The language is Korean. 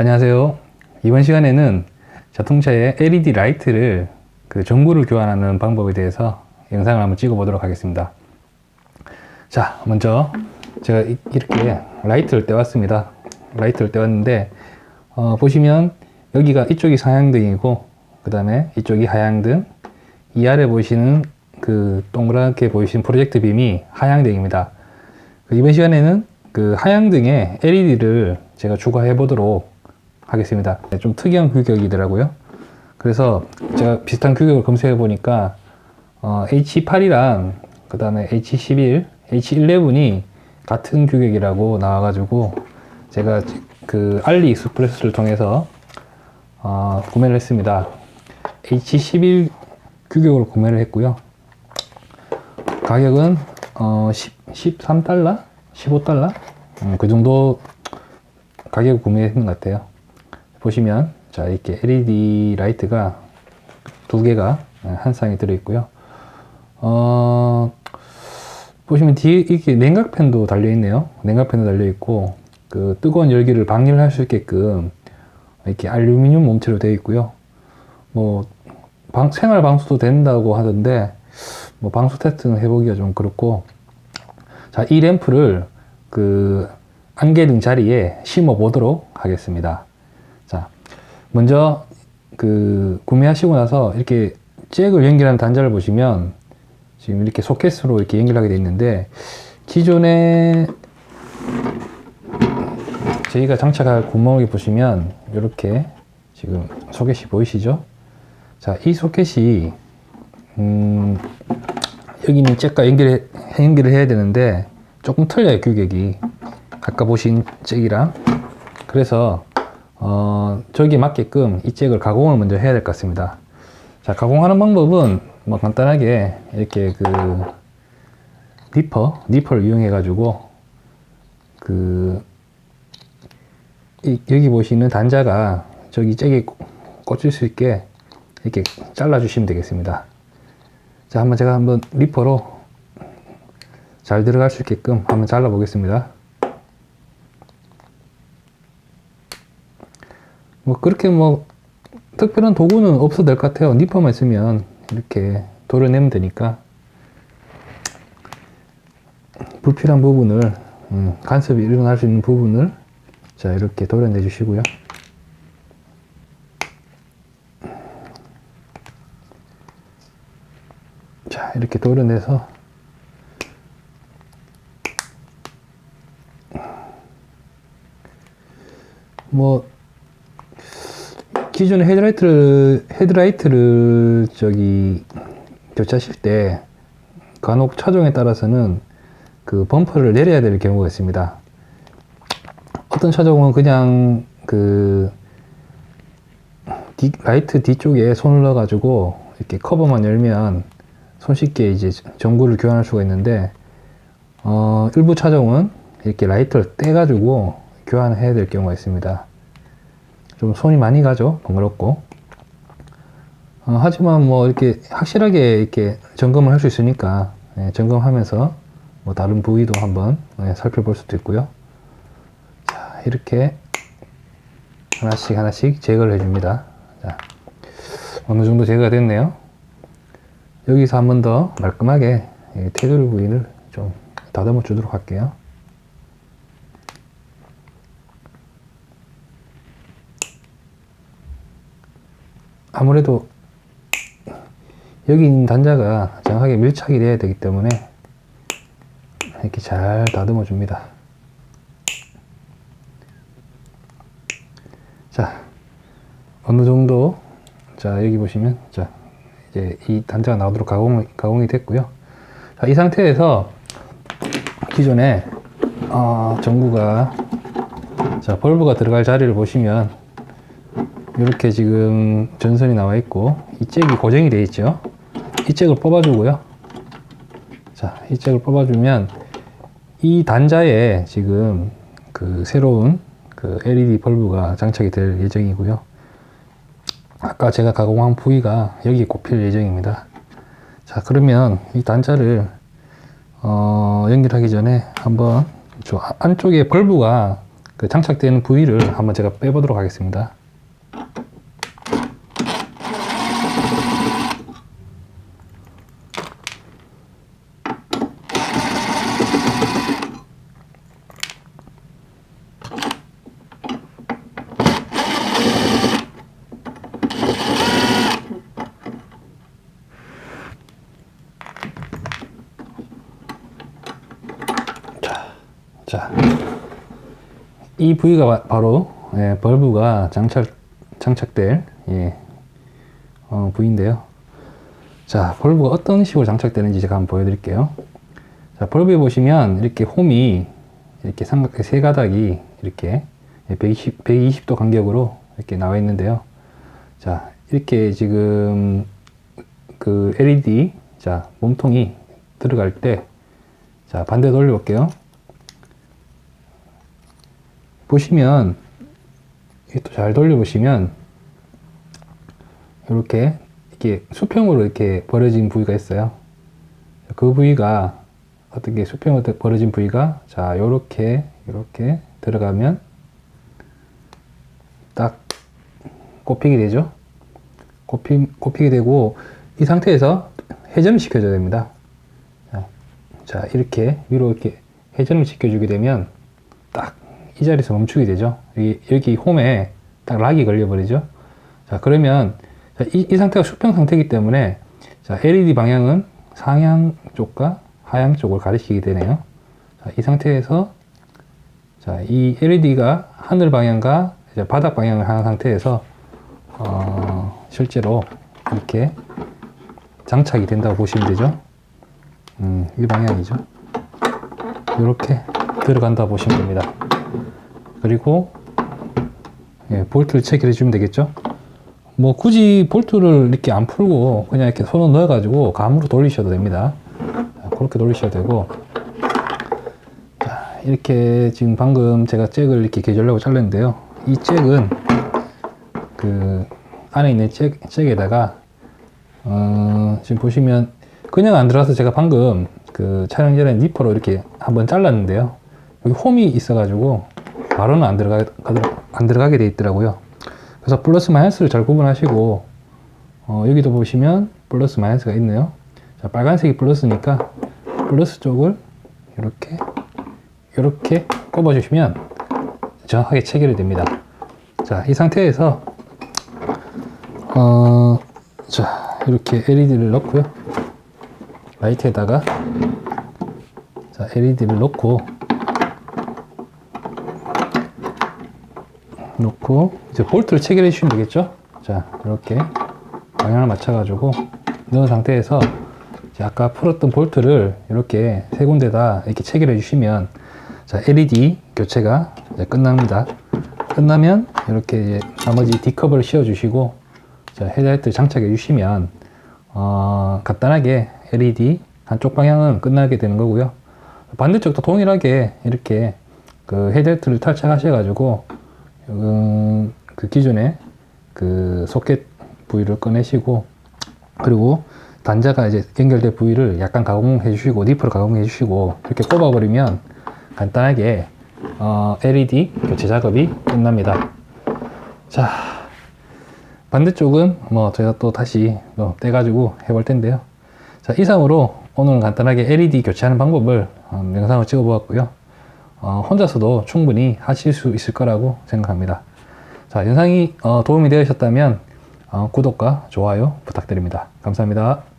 안녕하세요. 이번 시간에는 자동차의 LED 라이트를 그 전구를 교환하는 방법에 대해서 영상을 한번 찍어 보도록 하겠습니다. 자, 먼저 제가 이- 이렇게 라이트를 떼왔습니다. 라이트를 떼왔는데 어, 보시면 여기가 이쪽이 상향등이고 그 다음에 이쪽이 하향등 이 아래 보시는 그 동그랗게 보이시는 프로젝트 빔이 하향등입니다. 그 이번 시간에는 그 하향등에 LED를 제가 추가해 보도록 하겠습니다. 네, 좀 특이한 규격이더라고요. 그래서 제가 비슷한 규격을 검색해 보니까 어, H8이랑 그 다음에 H11, H11이 같은 규격이라고 나와가지고 제가 그 알리 익스프레스를 통해서 어, 구매를 했습니다. H11 규격으로 구매를 했고요. 가격은 어, 10, 13달러? 15달러? 음, 그 정도 가격 구매했는 것 같아요. 보시면 자 이렇게 LED 라이트가 두 개가 한 쌍이 들어 있고요. 어, 보시면 뒤에 이렇게 냉각팬도 달려 있네요. 냉각팬도 달려 있고 그 뜨거운 열기를 방일할 수 있게끔 이렇게 알루미늄 몸체로 되어 있고요. 뭐 방- 생활 방수도 된다고 하던데 뭐 방수 테스트는 해보기가 좀 그렇고 자 이 램프를 그 안개등 자리에 심어 보도록 하겠습니다. 자 먼저 그 구매하시고 나서 이렇게 잭을 연결하는 단자를 보시면 지금 이렇게 소켓으로 이렇게 연결하게 되어 있는데 기존에 저희가 장착할 구멍을 보시면 이렇게 지금 소켓이 보이시죠? 자, 이 소켓이 음, 여기는 잭과 연결해, 연결을 해야 되는데 조금 틀려요 규격이 아까 보신 잭이랑 그래서 어, 저기에 맞게끔 이 잭을 가공을 먼저 해야 될 것 같습니다. 자 가공하는 방법은 뭐 간단하게 이렇게 그 니퍼 니퍼를 이용해 가지고 그 이- 여기 보시는 단자가 저기 잭에 꽂힐 수 있게 이렇게 잘라 주시면 되겠습니다. 자 한번 제가 한번 리퍼로 잘 들어갈 수 있게끔 한번 잘라 보겠습니다 뭐 그렇게 뭐 특별한 도구는 없어도 될 것 같아요. 니퍼만 있으면 이렇게 도려내면 되니까. 불필요한 부분을 음, 간섭이 일어날 수 있는 부분을 자 이렇게 도려내 주시고요. 자 이렇게 도려내서 뭐 기존에 헤드라이트를 헤드라이트를 저기 교체하실 때 간혹 차종에 따라서는 그 범퍼를 내려야 될 경우가 있습니다. 어떤 차종은 그냥 그 뒤- 라이트 뒤쪽에 손을 넣어가지고 이렇게 커버만 열면 손쉽게 이제 전구를 교환할 수가 있는데 어, 일부 차종은 이렇게 라이트를 떼가지고 교환해야 될 경우가 있습니다. 좀 손이 많이 가죠. 번거롭고. 어, 하지만 뭐 이렇게 확실하게 이렇게 점검을 할 수 있으니까 예, 점검하면서 뭐 다른 부위도 한번 예, 살펴볼 수도 있고요. 자, 이렇게 하나씩 하나씩 제거를 해줍니다. 자, 어느 정도 제거가 됐네요. 여기서 한 번 더 말끔하게 이 테두리 부위를 좀 다듬어 주도록 할게요. 아무래도 여기 있는 단자가 정확하게 밀착이 돼야 되기 때문에 이렇게 잘 다듬어 줍니다. 자, 어느 정도, 자, 여기 보시면, 자, 이제 이 단자가 나오도록 가공, 가공이 됐고요. 자, 이 상태에서 기존에, 어, 전구가, 자, 벌브가 들어갈 자리를 보시면, 이렇게 지금 전선이 나와 있고, 이 잭이 고정이 되어 있죠. 이 잭을 뽑아주고요. 자, 이 잭을 뽑아주면, 이 단자에 지금 그 새로운 그 LED 벌브가 장착이 될 예정이고요. 아까 제가 가공한 부위가 여기에 꼽힐 예정입니다. 자, 그러면 이 단자를 어, 연결하기 전에 한번 저 안쪽에 벌브가 그 장착되는 부위를 한번 제가 빼보도록 하겠습니다. 자, 이 부위가 바- 바로 예, 벌브가 장착 장착될 예, 어, 부위인데요. 자, 벌브가 어떤 식으로 장착되는지 제가 한번 보여드릴게요. 자, 벌브에 보시면 이렇게 홈이 이렇게 삼각 세 가닥이 이렇게 120, 120도 간격으로 이렇게 나와 있는데요. 자, 이렇게 지금 그 LED 자 몸통이 들어갈 때 자 반대 돌려볼게요. 보시면 또 잘 돌려보시면 이렇게 이렇게 수평으로 이렇게 벌어진 부위가 있어요. 그 부위가 어떻게 수평으로 벌어진 부위가 자 요렇게 이렇게 들어가면 딱 꼽히게 되죠. 꼽히, 꼽히게 되고 이 상태에서 회전을 시켜줘야 됩니다. 자, 자 이렇게 위로 이렇게 회전을 시켜주게 되면 딱 이 자리에서 멈추게 되죠. 여기, 여기 홈에 딱 락이 걸려버리죠. 자, 그러면 자, 이, 이 상태가 수평 상태이기 때문에 자, LED 방향은 상향 쪽과 하향 쪽을 가리키게 되네요. 자, 이 상태에서 자, 이 LED가 하늘 방향과 바닥 방향을 하는 상태에서 어, 실제로 이렇게 장착이 된다고 보시면 되죠. 음, 이 방향이죠. 이렇게 들어간다 보시면 됩니다. 그리고 예, 볼트를 체결해 주면 되겠죠. 뭐 굳이 볼트를 이렇게 안 풀고 그냥 이렇게 손을 넣어 가지고 감으로 돌리셔도 됩니다. 자, 그렇게 돌리셔도 되고 자, 이렇게 지금 방금 제가 잭을 이렇게 개조하려고 잘랐는데요. 이 잭은 그 안에 있는 잭, 잭에다가 어, 지금 보시면 그냥 안 들어가서 제가 방금 그 촬영 전에 니퍼로 이렇게 한번 잘랐는데요. 여기 홈이 있어 가지고 바로는 안 들어가 안 들어가게 돼 있더라고요. 그래서 플러스 마이너스를 잘 구분하시고 어, 여기도 보시면 플러스 마이너스가 있네요. 자, 빨간색이 플러스니까 플러스 쪽을 이렇게 이렇게 꼽아 주시면 정확하게 체결이 됩니다. 자, 이 상태에서 어, 자, 이렇게 LED를 넣고요. 라이트에다가 자, LED를 넣고 놓고 이제 볼트를 체결해 주시면 되겠죠? 자, 이렇게 방향을 맞춰 가지고 넣은 상태에서 아까 풀었던 볼트를 이렇게 세 군데다 이렇게 체결해 주시면 자, LED 교체가 끝납니다. 끝나면 이렇게 나머지 D컵을 씌워 주시고 자, 헤드라이트 장착해 주시면 어, 간단하게 LED 한쪽 방향은 끝나게 되는 거고요. 반대쪽도 동일하게 이렇게 그 헤드라이트를 탈착하셔 가지고 음, 그 기존에 그 소켓 부위를 꺼내시고 그리고 단자가 이제 연결된 부위를 약간 가공해 주시고 니프로 가공해 주시고 이렇게 꼽아 버리면 간단하게 어, LED 교체 작업이 끝납니다. 자 반대쪽은 뭐 제가 또 다시 또 떼가지고 해볼 텐데요. 자 이상으로 오늘 간단하게 LED 교체하는 방법을 어, 영상을 찍어 보았고요. 어, 혼자서도 충분히 하실 수 있을 거라고 생각합니다. 자, 영상이 어, 도움이 되셨다면 어, 구독과 좋아요 부탁드립니다. 감사합니다.